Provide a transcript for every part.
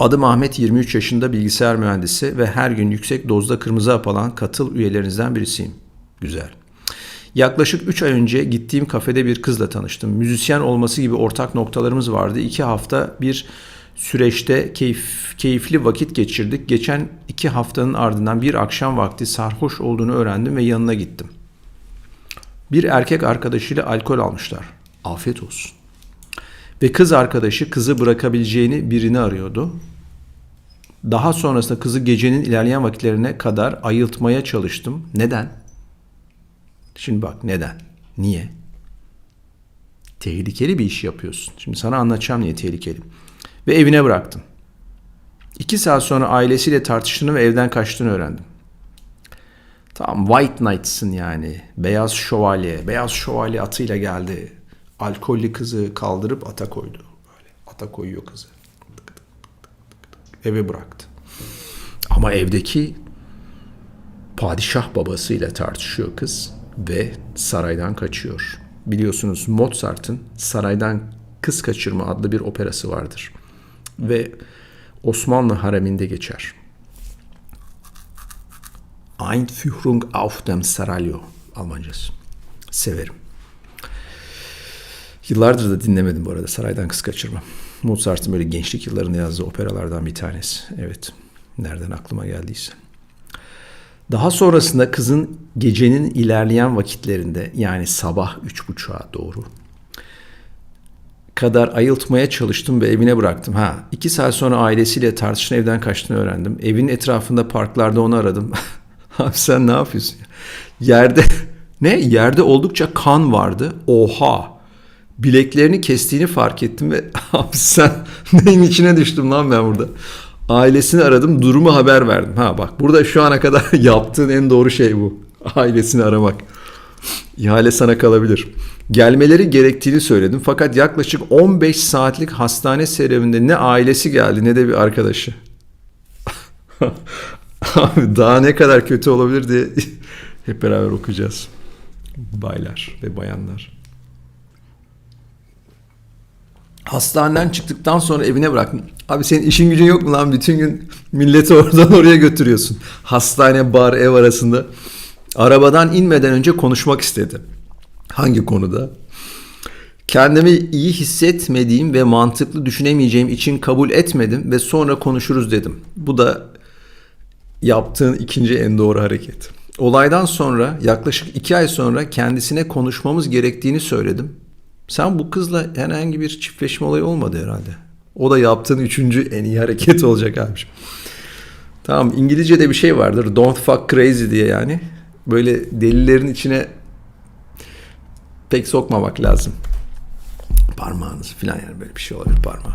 Adım Ahmet 23 yaşında bilgisayar mühendisi ve her gün yüksek dozda kırmızı hap alan katıl üyelerinizden birisiyim. Güzel. Yaklaşık 3 ay önce gittiğim kafede bir kızla tanıştım. Müzisyen olması gibi ortak noktalarımız vardı. 2 hafta bir süreçte keyif, keyifli vakit geçirdik. Geçen 2 haftanın ardından bir akşam vakti sarhoş olduğunu öğrendim ve yanına gittim. Bir erkek arkadaşıyla alkol almışlar. Afiyet olsun. Ve kız arkadaşı kızı bırakabileceğini birini arıyordu. Daha sonrasında kızı gecenin ilerleyen vakitlerine kadar ayıltmaya çalıştım. Neden? Şimdi bak neden? Niye? Tehlikeli bir iş yapıyorsun. Şimdi sana anlatacağım niye tehlikeli. Ve evine bıraktım. İki saat sonra ailesiyle tartıştığını ve evden kaçtığını öğrendim. Tamam White Knight'sın yani. Beyaz şövalye. Beyaz şövalye atıyla geldi. Alkollü kızı kaldırıp ata koydu. Böyle ata koyuyor kızı. Eve bıraktı. Ama evdeki padişah babasıyla tartışıyor kız ve saraydan kaçıyor. Biliyorsunuz Mozart'ın Saraydan Kız Kaçırma adlı bir operası vardır. Ve Osmanlı hareminde geçer. Einführung auf dem Seraglio Almancası. Severim. Yıllardır da dinlemedim bu arada Saraydan Kız Kaçırma. Mozart'ın böyle gençlik yıllarında yazdığı operalardan bir tanesi. Evet. Nereden aklıma geldiyse. Daha sonrasında kızın gecenin ilerleyen vakitlerinde yani sabah üç buçuğa doğru kadar ayıltmaya çalıştım ve evine bıraktım. Ha, iki saat sonra ailesiyle tartışın evden kaçtığını öğrendim. Evin etrafında parklarda onu aradım. Abi sen ne yapıyorsun? Yerde ne? Yerde oldukça kan vardı. Oha! Bileklerini kestiğini fark ettim ve abi sen neyin içine düştüm lan ben burada. Ailesini aradım, durumu haber verdim. Ha bak burada şu ana kadar yaptığın en doğru şey bu. Ailesini aramak. İhale sana kalabilir. Gelmeleri gerektiğini söyledim fakat yaklaşık 15 saatlik hastane serüveninde ne ailesi geldi ne de bir arkadaşı. Abi daha ne kadar kötü olabilir diye hep beraber okuyacağız. Baylar ve bayanlar. Hastaneden çıktıktan sonra evine bıraktım. Abi senin işin gücün yok mu lan? Bütün gün milleti oradan oraya götürüyorsun. Hastane, bar, ev arasında. Arabadan inmeden önce konuşmak istedi. Hangi konuda? Kendimi iyi hissetmediğim ve mantıklı düşünemeyeceğim için kabul etmedim ve sonra konuşuruz dedim. Bu da yaptığın ikinci en doğru hareket. Olaydan sonra yaklaşık iki ay sonra kendisine konuşmamız gerektiğini söyledim. Sen bu kızla herhangi bir çiftleşme olayı olmadı herhalde. O da yaptığın üçüncü en iyi hareket olacak abiciğim. Tamam İngilizce'de bir şey vardır. Don't fuck crazy diye yani. Böyle delilerin içine pek sokmamak lazım. Parmağınız falan yani böyle bir şey olabilir parmağı.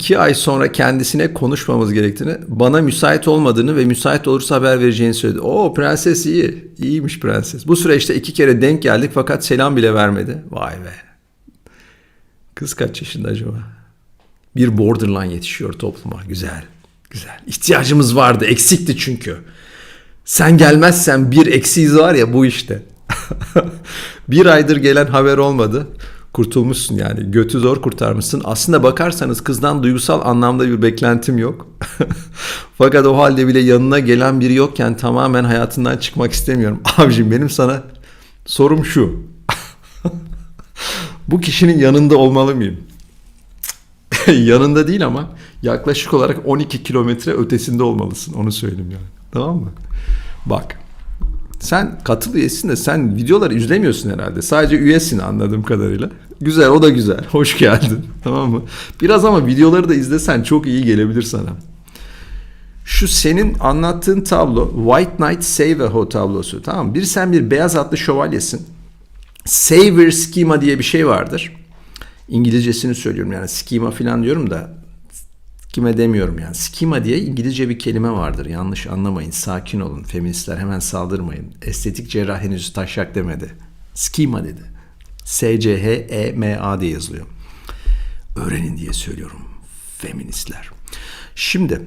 İki ay sonra kendisine konuşmamız gerektiğini, bana müsait olmadığını ve müsait olursa haber vereceğini söyledi. Oo prenses iyi. İyiymiş prenses. Bu süreçte iki kere denk geldik fakat selam bile vermedi. Vay be. Kız kaç yaşında acaba? Bir borderline yetişiyor topluma. Güzel. Güzel. İhtiyacımız vardı. Eksikti çünkü. Sen gelmezsen bir eksiğiz var ya bu işte. bir aydır gelen haber olmadı. Kurtulmuşsun yani. Götü zor kurtarmışsın. Aslında bakarsanız kızdan duygusal anlamda bir beklentim yok. Fakat o halde bile yanına gelen biri yokken tamamen hayatından çıkmak istemiyorum. Abicim benim sana sorum şu. bu kişinin yanında olmalı mıyım? yanında değil ama yaklaşık olarak 12 kilometre ötesinde olmalısın. Onu söyleyeyim yani. Tamam mı? Bak. Sen katıl üyesin de sen videoları izlemiyorsun herhalde. Sadece üyesin anladığım kadarıyla. Güzel o da güzel. Hoş geldin. Tamam mı? Biraz ama videoları da izlesen çok iyi gelebilir sana. Şu senin anlattığın tablo White Knight Saver tablosu. Tamam mı? Bir sen bir beyaz atlı şövalyesin. Saver schema diye bir şey vardır. İngilizcesini söylüyorum yani schema falan diyorum da kime demiyorum yani. Schema diye İngilizce bir kelime vardır. Yanlış anlamayın. Sakin olun. Feministler hemen saldırmayın. Estetik cerrah henüz taşak demedi. Schema dedi. S-C-H-E-M-A diye yazılıyor. Öğrenin diye söylüyorum. Feministler. Şimdi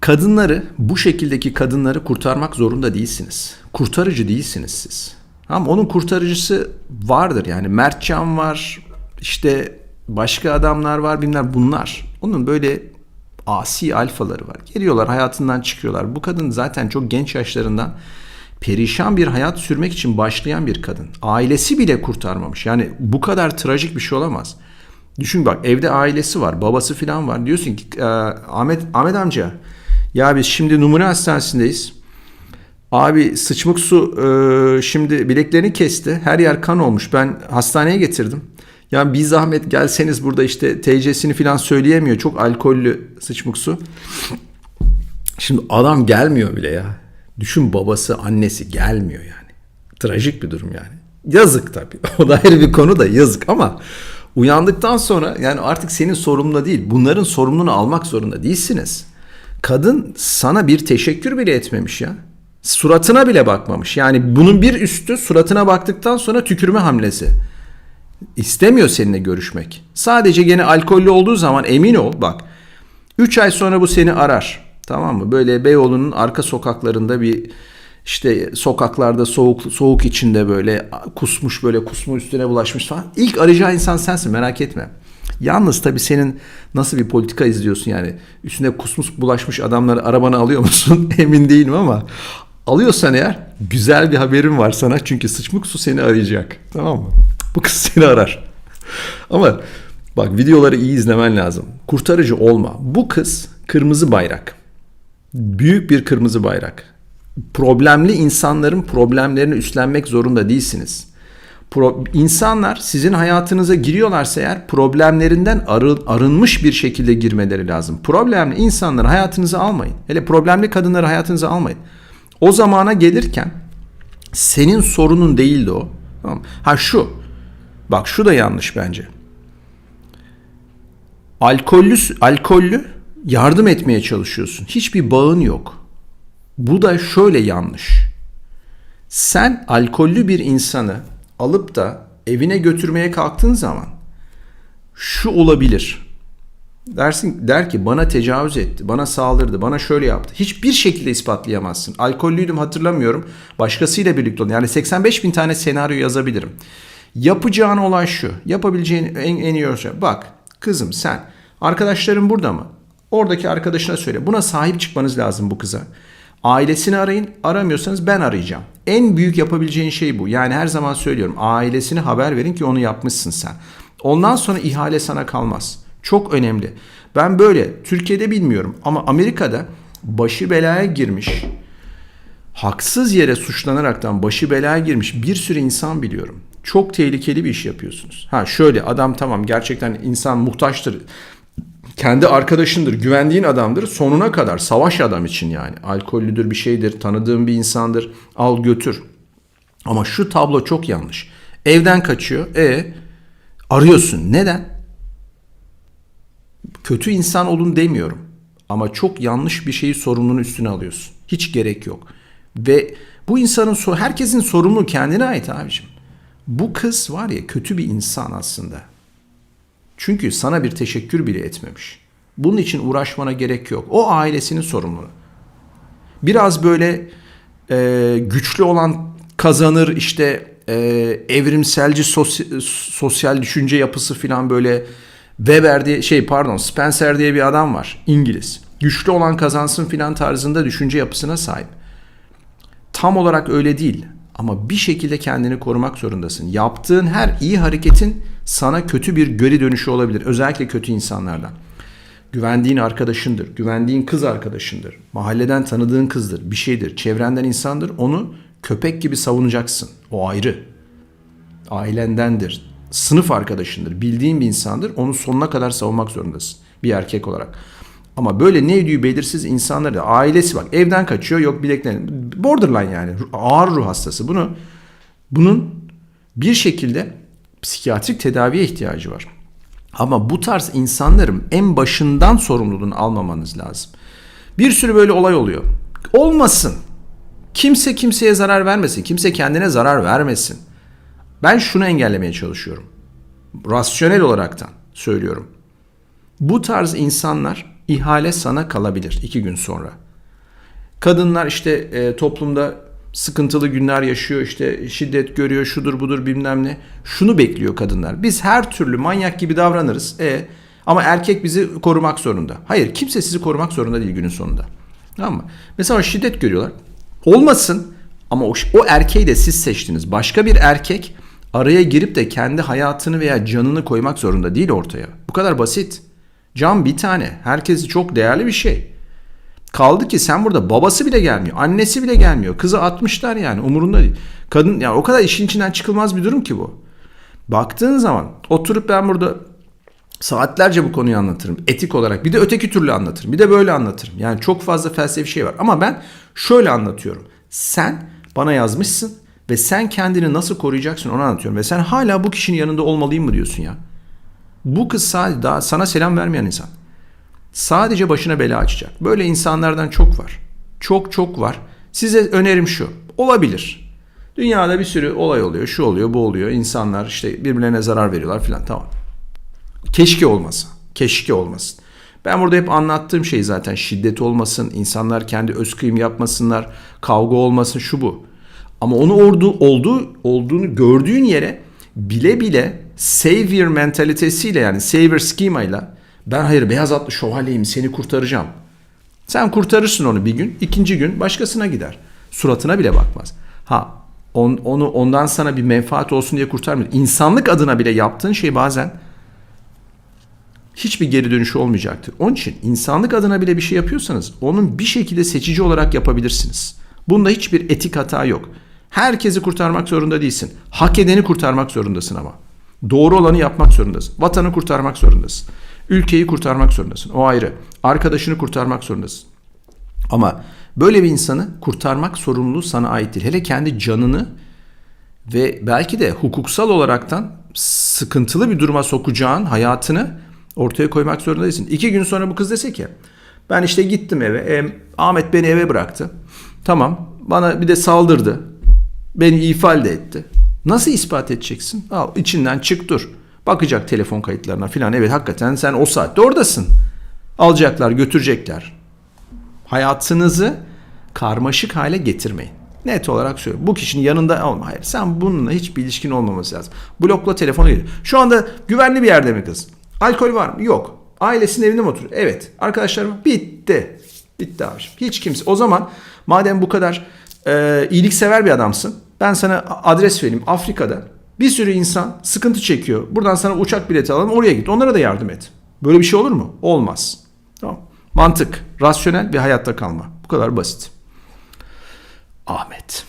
kadınları bu şekildeki kadınları kurtarmak zorunda değilsiniz. Kurtarıcı değilsiniz siz. Ama onun kurtarıcısı vardır yani Mertcan var, işte Başka adamlar var bilmem bunlar. Onun böyle asi alfaları var. Geliyorlar hayatından çıkıyorlar. Bu kadın zaten çok genç yaşlarından perişan bir hayat sürmek için başlayan bir kadın. Ailesi bile kurtarmamış. Yani bu kadar trajik bir şey olamaz. Düşün bak evde ailesi var, babası falan var. Diyorsun ki "Ee, Ahmet Ahmet amca ya biz şimdi numune hastanesindeyiz. Abi sıçmık su e, şimdi bileklerini kesti. Her yer kan olmuş. Ben hastaneye getirdim. Ya bir zahmet gelseniz burada işte TC'sini falan söyleyemiyor. Çok alkollü sıçmık su. Şimdi adam gelmiyor bile ya. Düşün babası, annesi gelmiyor yani. Trajik bir durum yani. Yazık tabii. O da ayrı bir konu da yazık ama uyandıktan sonra yani artık senin sorumluluğun değil. Bunların sorumluluğunu almak zorunda değilsiniz. Kadın sana bir teşekkür bile etmemiş ya. Suratına bile bakmamış. Yani bunun bir üstü suratına baktıktan sonra tükürme hamlesi. İstemiyor seninle görüşmek. Sadece gene alkollü olduğu zaman emin ol bak. 3 ay sonra bu seni arar. Tamam mı? Böyle Beyoğlu'nun arka sokaklarında bir işte sokaklarda soğuk soğuk içinde böyle kusmuş böyle kusmu üstüne bulaşmış falan. İlk arayacağı insan sensin merak etme. Yalnız tabii senin nasıl bir politika izliyorsun yani üstüne kusmus bulaşmış adamları arabana alıyor musun emin değilim ama alıyorsan eğer güzel bir haberim var sana çünkü sıçmık su seni arayacak tamam mı? Bu kız seni arar. Ama bak videoları iyi izlemen lazım. Kurtarıcı olma. Bu kız kırmızı bayrak. Büyük bir kırmızı bayrak. Problemli insanların problemlerini üstlenmek zorunda değilsiniz. Pro, insanlar sizin hayatınıza giriyorlarsa eğer problemlerinden arı, arınmış bir şekilde girmeleri lazım. Problemli insanları hayatınıza almayın. Hele problemli kadınları hayatınıza almayın. O zamana gelirken senin sorunun değildi o. Tamam. Ha şu. Bak şu da yanlış bence. Alkollü, alkollü yardım etmeye çalışıyorsun. Hiçbir bağın yok. Bu da şöyle yanlış. Sen alkollü bir insanı alıp da evine götürmeye kalktığın zaman şu olabilir. Dersin der ki bana tecavüz etti, bana saldırdı, bana şöyle yaptı. Hiçbir şekilde ispatlayamazsın. Alkollüydüm hatırlamıyorum. Başkasıyla birlikte oldum. Yani 85 bin tane senaryo yazabilirim. Yapacağın olay şu. Yapabileceğin en, en iyi şey. Bak kızım sen arkadaşların burada mı? Oradaki arkadaşına söyle. Buna sahip çıkmanız lazım bu kıza. Ailesini arayın. Aramıyorsanız ben arayacağım. En büyük yapabileceğin şey bu. Yani her zaman söylüyorum. Ailesine haber verin ki onu yapmışsın sen. Ondan sonra ihale sana kalmaz. Çok önemli. Ben böyle Türkiye'de bilmiyorum ama Amerika'da başı belaya girmiş, haksız yere suçlanaraktan başı belaya girmiş bir sürü insan biliyorum. Çok tehlikeli bir iş yapıyorsunuz. Ha şöyle adam tamam gerçekten insan muhtaçtır. Kendi arkadaşındır, güvendiğin adamdır. Sonuna kadar savaş adam için yani. Alkollüdür bir şeydir, tanıdığın bir insandır. Al götür. Ama şu tablo çok yanlış. Evden kaçıyor. E arıyorsun. Neden? Kötü insan olun demiyorum. Ama çok yanlış bir şeyi sorumluluğun üstüne alıyorsun. Hiç gerek yok. Ve bu insanın herkesin sorumluluğu kendine ait abicim. Bu kız var ya kötü bir insan aslında. Çünkü sana bir teşekkür bile etmemiş. Bunun için uğraşmana gerek yok. O ailesinin sorumluluğu. Biraz böyle e, güçlü olan kazanır işte e, evrimselci sosyal, sosyal düşünce yapısı falan böyle Weber diye şey pardon Spencer diye bir adam var İngiliz. Güçlü olan kazansın filan tarzında düşünce yapısına sahip. Tam olarak öyle değil ama bir şekilde kendini korumak zorundasın. Yaptığın her iyi hareketin sana kötü bir göri dönüşü olabilir. Özellikle kötü insanlardan. Güvendiğin arkadaşındır, güvendiğin kız arkadaşındır, mahalleden tanıdığın kızdır, bir şeydir, çevrenden insandır. Onu köpek gibi savunacaksın. O ayrı. Ailendendir, sınıf arkadaşındır, bildiğin bir insandır. Onu sonuna kadar savunmak zorundasın bir erkek olarak. Ama böyle ne ödüğü belirsiz insanları ailesi bak evden kaçıyor yok bileklerin borderline yani ağır ruh hastası bunu bunun bir şekilde psikiyatrik tedaviye ihtiyacı var. Ama bu tarz insanların en başından sorumluluğunu almamanız lazım. Bir sürü böyle olay oluyor. Olmasın. Kimse kimseye zarar vermesin. Kimse kendine zarar vermesin. Ben şunu engellemeye çalışıyorum. Rasyonel olaraktan söylüyorum. Bu tarz insanlar ihale sana kalabilir iki gün sonra. Kadınlar işte e, toplumda Sıkıntılı günler yaşıyor işte şiddet görüyor şudur budur bilmem ne. Şunu bekliyor kadınlar. Biz her türlü manyak gibi davranırız. E ama erkek bizi korumak zorunda. Hayır kimse sizi korumak zorunda değil günün sonunda. Tamam mı? Mesela şiddet görüyorlar. Olmasın ama o, o erkeği de siz seçtiniz. Başka bir erkek araya girip de kendi hayatını veya canını koymak zorunda değil ortaya. Bu kadar basit. Can bir tane. Herkesi çok değerli bir şey. Kaldı ki sen burada babası bile gelmiyor. Annesi bile gelmiyor. Kızı atmışlar yani umurunda değil. Kadın yani o kadar işin içinden çıkılmaz bir durum ki bu. Baktığın zaman oturup ben burada saatlerce bu konuyu anlatırım. Etik olarak bir de öteki türlü anlatırım. Bir de böyle anlatırım. Yani çok fazla felsefi şey var. Ama ben şöyle anlatıyorum. Sen bana yazmışsın ve sen kendini nasıl koruyacaksın onu anlatıyorum. Ve sen hala bu kişinin yanında olmalıyım mı diyorsun ya. Bu kız daha sana selam vermeyen insan. Sadece başına bela açacak. Böyle insanlardan çok var. Çok çok var. Size önerim şu. Olabilir. Dünyada bir sürü olay oluyor. Şu oluyor, bu oluyor. İnsanlar işte birbirlerine zarar veriyorlar filan. Tamam. Keşke olmasa. Keşke olmasın. Ben burada hep anlattığım şey zaten şiddet olmasın, insanlar kendi öz kıyım yapmasınlar, kavga olmasın şu bu. Ama onu ordu, olduğu, olduğunu gördüğün yere bile bile savior mentalitesiyle yani savior schemayla ben hayır beyaz atlı şövalyeyim seni kurtaracağım. Sen kurtarırsın onu bir gün, ikinci gün başkasına gider. Suratına bile bakmaz. Ha on, onu ondan sana bir menfaat olsun diye kurtarmıyor. İnsanlık adına bile yaptığın şey bazen hiçbir geri dönüşü olmayacaktır. Onun için insanlık adına bile bir şey yapıyorsanız onun bir şekilde seçici olarak yapabilirsiniz. Bunda hiçbir etik hata yok. Herkesi kurtarmak zorunda değilsin. Hak edeni kurtarmak zorundasın ama. Doğru olanı yapmak zorundasın. Vatanı kurtarmak zorundasın. Ülkeyi kurtarmak zorundasın. O ayrı. Arkadaşını kurtarmak zorundasın. Ama böyle bir insanı kurtarmak sorumluluğu sana ait değil. Hele kendi canını ve belki de hukuksal olaraktan sıkıntılı bir duruma sokacağın hayatını ortaya koymak zorunda değilsin. İki gün sonra bu kız dese ki ben işte gittim eve. E, Ahmet beni eve bıraktı. Tamam bana bir de saldırdı. Beni ifade etti. Nasıl ispat edeceksin? Al içinden çık dur. Bakacak telefon kayıtlarına filan. Evet hakikaten sen o saatte oradasın. Alacaklar götürecekler. Hayatınızı karmaşık hale getirmeyin. Net olarak söylüyorum. Bu kişinin yanında olma. Hayır sen bununla hiçbir ilişkin olmaması lazım. Blokla telefonu gir. Şu anda güvenli bir yerde mi kız? Alkol var mı? Yok. Ailesinin evinde mi oturuyor? Evet. Arkadaşlar mı? Bitti. Bitti abiciğim. Hiç kimse. O zaman madem bu kadar e, iyiliksever bir adamsın. Ben sana adres vereyim. Afrika'da bir sürü insan sıkıntı çekiyor. Buradan sana uçak bileti alalım. Oraya git. Onlara da yardım et. Böyle bir şey olur mu? Olmaz. Tamam. Mantık, rasyonel ve hayatta kalma. Bu kadar basit. Ahmet.